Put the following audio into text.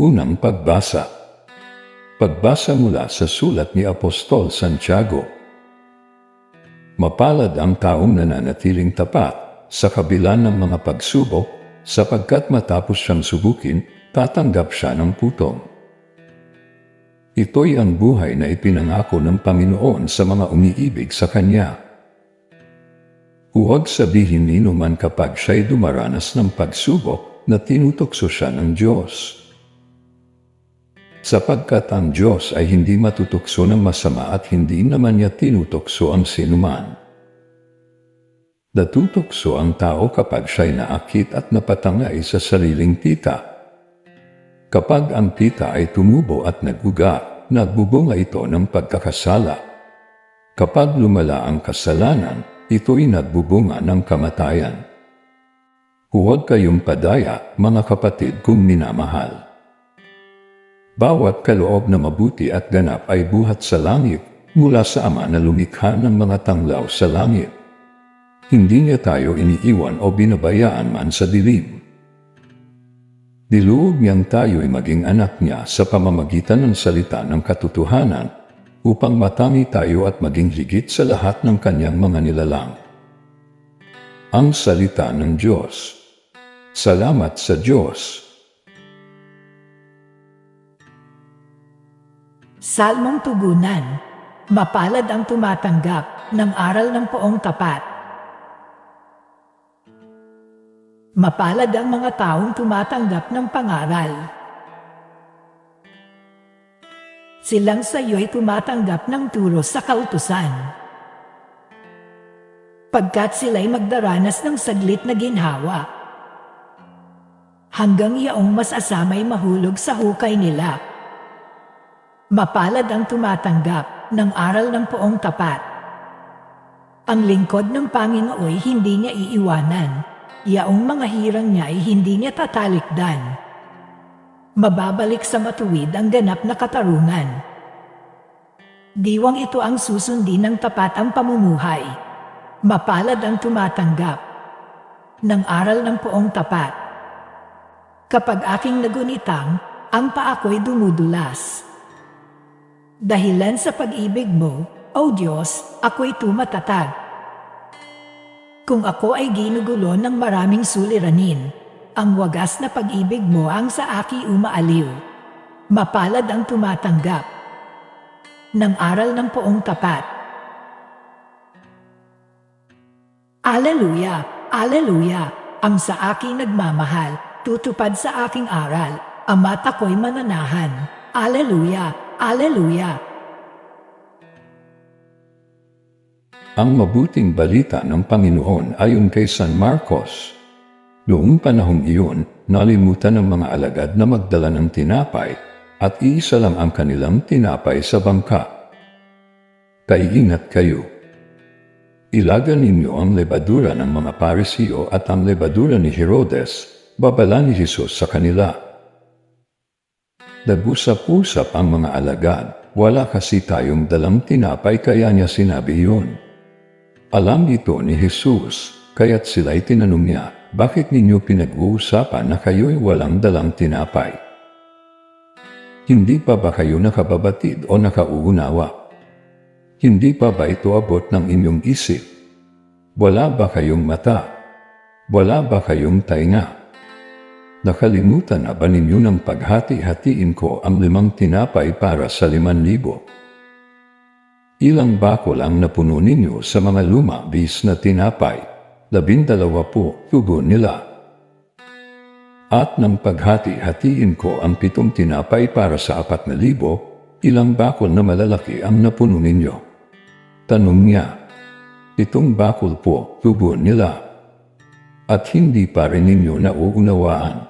Unang pagbasa. Pagbasa mula sa sulat ni Apostol Santiago. Mapalad ang taong nananatiling tapat sa kabila ng mga pagsubok sapagkat matapos siyang subukin, tatanggap siya ng putong. Ito'y ang buhay na ipinangako ng Panginoon sa mga umiibig sa Kanya. Huwag sabihin ni man kapag siya'y dumaranas ng pagsubok na tinutokso siya ng Diyos. Sapagkat ang Diyos ay hindi matutokso ng masama at hindi naman niya tinutokso ang sinuman. Natutokso ang tao kapag siya'y naakit at napatangay sa sariling tita. Kapag ang tita ay tumubo at naguga, nagbubunga ito ng pagkakasala. Kapag lumala ang kasalanan, ito'y nagbubunga ng kamatayan. Huwag kayong padaya, mga kapatid, kung minamahal. Bawat kaloob na mabuti at ganap ay buhat sa langit mula sa Ama na lumikha ng mga tanglaw sa langit. Hindi niya tayo iniiwan o binabayaan man sa dilim. Diluog niyang tayo'y maging anak niya sa pamamagitan ng salita ng katotohanan upang matami tayo at maging higit sa lahat ng kanyang mga nilalang. Ang salita ng Diyos. Salamat sa Diyos. Salmong Tugunan Mapalad ang tumatanggap ng aral ng poong tapat. Mapalad ang mga taong tumatanggap ng pangaral. Silang sa iyo'y tumatanggap ng turo sa kautusan. Pagkat sila'y magdaranas ng saglit na ginhawa. Hanggang iyaong masasamay mahulog sa hukay nila. Mapalad ang tumatanggap ng aral ng poong tapat. Ang lingkod ng Panginooy hindi niya iiwanan. Yaong mga hirang niya ay hindi niya tatalikdan. Mababalik sa matuwid ang ganap na katarungan. Diwang ito ang susundin ng tapat ang pamumuhay. Mapalad ang tumatanggap ng aral ng poong tapat. Kapag aking nagunitang, ang paa ko'y dumudulas. Dahilan sa pag-ibig mo, O Diyos, ako'y tumatatag. Kung ako ay ginugulo ng maraming suliranin, ang wagas na pag-ibig mo ang sa aki umaaliw. Mapalad ang tumatanggap ng aral ng poong tapat. Aleluya! Aleluya! Ang sa aking nagmamahal, tutupad sa aking aral, ama't ako'y mananahan. Aleluya! Aleluya! Ang mabuting balita ng Panginoon ayon kay San Marcos. Noong panahong iyon, nalimutan ng mga alagad na magdala ng tinapay at iisa lang ang kanilang tinapay sa bangka. Kaiingat kayo. Ilagan ninyo ang lebadura ng mga parisiyo at ang lebadura ni Herodes, babala ni Jesus sa kanila. Nag-usap-usap ang mga alagad, wala kasi tayong dalang tinapay kaya niya sinabi yun. Alam ito ni Jesus, kaya't sila'y tinanong niya, bakit ninyo pinag-uusapan na kayo'y walang dalang tinapay? Hindi pa ba kayo nakababatid o nakauunawa? Hindi pa ba ito abot ng inyong isip? Wala ba kayong mata? Wala ba kayong tainga? Nakalimutan na ba ninyo ng paghati-hatiin ko ang limang tinapay para sa liman libo? Ilang bakol ang napuno ninyo sa mga luma bis na tinapay? Labindalawa po, tubo nila. At nang paghati-hatiin ko ang pitong tinapay para sa apat na libo, ilang bakol na malalaki ang napuno ninyo? Tanong niya, itong bakol po, tubo nila. At hindi pa rin ninyo nauunawaan,